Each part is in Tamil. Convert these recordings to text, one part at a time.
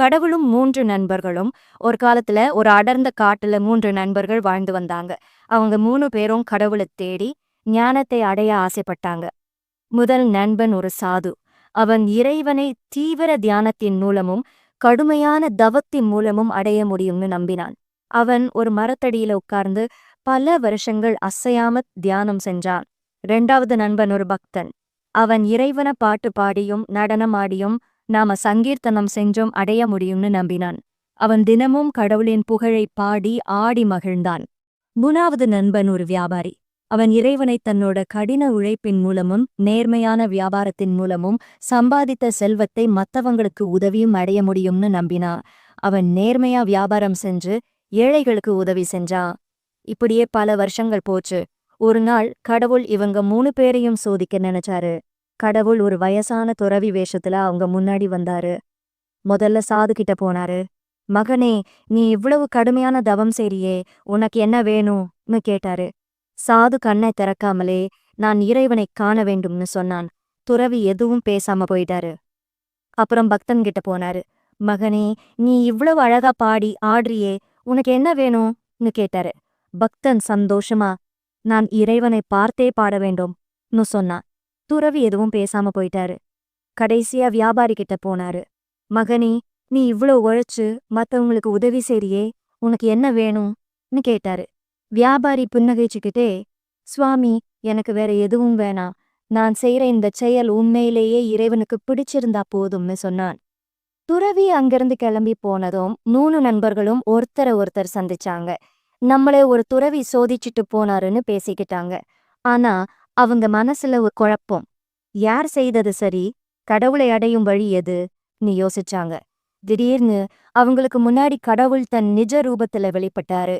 கடவுளும் மூன்று நண்பர்களும் ஒரு காலத்துல ஒரு அடர்ந்த காட்டுல மூன்று நண்பர்கள் வாழ்ந்து வந்தாங்க. அவங்க மூணு பேரும் கடவுளை தேடி ஞானத்தை அடைய ஆசைப்பட்டாங்க. முதல் நண்பன் ஒரு சாது. அவன் இறைவனை தீவிர தியானத்தின் மூலமும் கடுமையான தவத்தின் மூலமும் அடைய முடியும்னு நம்பினான். அவன் ஒரு மரத்தடியில உட்கார்ந்து பல வருஷங்கள் அசையாம தியானம் செஞ்சான். ரெண்டாவது நண்பன் ஒரு பக்தன். அவன் இறைவன பாட்டு பாடியும் நடனமாடியும் நாம சங்கீர்த்தனம் செஞ்சோம் அடைய முடியும்னு நம்பினான். அவன் தினமும் கடவுளின் புகழை பாடி ஆடி மகிழ்ந்தான். மூணாவது நண்பன் ஒரு வியாபாரி. அவன் இறைவனை தன்னோட கடின உழைப்பின் மூலமும் நேர்மையான வியாபாரத்தின் மூலமும் சம்பாதித்த செல்வத்தை மத்தவங்களுக்கு உதவியும் அடைய முடியும்னு நம்பினான் அவன் நேர்மையா வியாபாரம் செஞ்சு ஏழைகளுக்கு உதவி செஞ்சான் இப்படியே பல வருஷங்கள் போச்சு. ஒரு நாள் கடவுள் இவங்க மூணு பேரையும் சோதிக்க நினைச்சாரு. கடவுள் ஒரு வயசான துறவி வேஷத்துல அவங்க முன்னாடி வந்தாரு. முதல்ல சாது கிட்ட போனாரு. மகனே நீ இவ்வளவு கடுமையான தவம் செய்றியே உனக்கு என்ன வேணும்னு கேட்டாரு. சாது கண்ணை திறக்காமலே நான் இறைவனை காண வேண்டும்னு சொன்னான். துறவி எதுவும் பேசாம போயிட்டாரு. அப்புறம் பக்தன் கிட்ட போனாரு. மகனே நீ இவ்வளவு அழகா பாடி ஆடுறியே உனக்கு என்ன வேணும்னு கேட்டாரு. பக்தன் சந்தோஷமா நான் இறைவனை பார்த்தே பாட வேண்டும்னு சொன்னான். துறவி எதுவும் பேசாம போயிட்டாரு. கடைசியா வியாபாரி கிட்ட போனாரு. மகனே நீ இவ்ளோ உழைச்சு மத்தவங்களுக்கு உதவி செய்றியே உனக்கு என்ன வேணும்னு கேட்டாரு. வியாபாரி புன்னகைச்சுக்கிட்டே சுவாமி எனக்கு வேற எதுவும் வேணாம் நான் செய்யற இந்த செயல் உண்மையிலேயே இறைவனுக்கு பிடிச்சிருந்தா போதும்னு சொன்னான். துறவி அங்கிருந்து கிளம்பி போனதும் மூணு நண்பர்களும் ஒருத்தரை ஒருத்தர் சந்திச்சாங்க. நம்மளே ஒரு துறவி சோதிச்சுட்டு போனாருன்னு பேசிக்கிட்டாங்க. ஆனா அவங்க மனசுல ஒரு குழப்பம். யார் செய்தது சரி? கடவுளை அடையும் வழி எது? நீ யோசிச்சாங்க. திடீர்னு அவங்களுக்கு முன்னாடி கடவுள் தன் நிஜ ரூபத்துல வெளிப்பட்டாரு.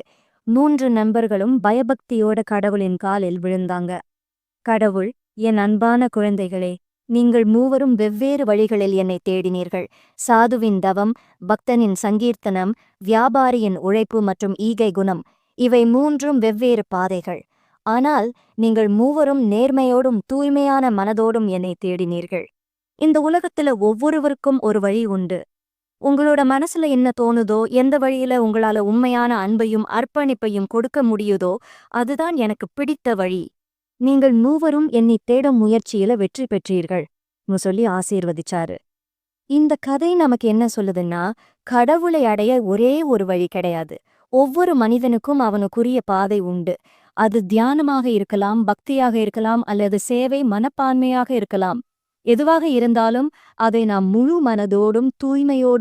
மூன்று நண்பர்களும் பயபக்தியோட கடவுளின் காலில் விழுந்தாங்க. கடவுள் என் அன்பான குழந்தைகளே நீங்கள் மூவரும் வெவ்வேறு வழிகளில் என்னை தேடினீர்கள். சாதுவின் தவம் பக்தனின் சங்கீர்த்தனம் வியாபாரியின் உழைப்பு மற்றும் ஈகை குணம் இவை மூன்றும் வெவ்வேறு பாதைகள். ஆனால் நீங்கள் மூவரும் நேர்மையோடும் தூய்மையான மனதோடும் என்னை தேடினீர்கள். இந்த உலகத்துல ஒவ்வொருவருக்கும் ஒரு வழி உண்டு. உங்களோட மனசுல என்ன தோணுதோ எந்த வழியில உங்களால உண்மையான அன்பையும் அர்ப்பணிப்பையும் கொடுக்க முடியுதோ அதுதான் எனக்கு பிடித்த வழி. நீங்கள் மூவரும் என்னை தேடும் முயற்சியில வெற்றி பெற்றீர்கள் சொல்லி ஆசீர்வதிச்சாரு. இந்த கதை நமக்கு என்ன சொல்லுதுன்னா கடவுளை அடைய ஒரே ஒரு வழி கிடையாது. ஒவ்வொரு மனிதனுக்கும் அவனுக்குரிய பாதை உண்டு. அது தியானமாக இருக்கலாம் பக்தியாக இருக்கலாம் அல்லது சேவை மனப்பான்மையாக இருக்கலாம். எதுவாக இருந்தாலும் அதை நாம் முழு மனதோடும் தூய்மையோடும்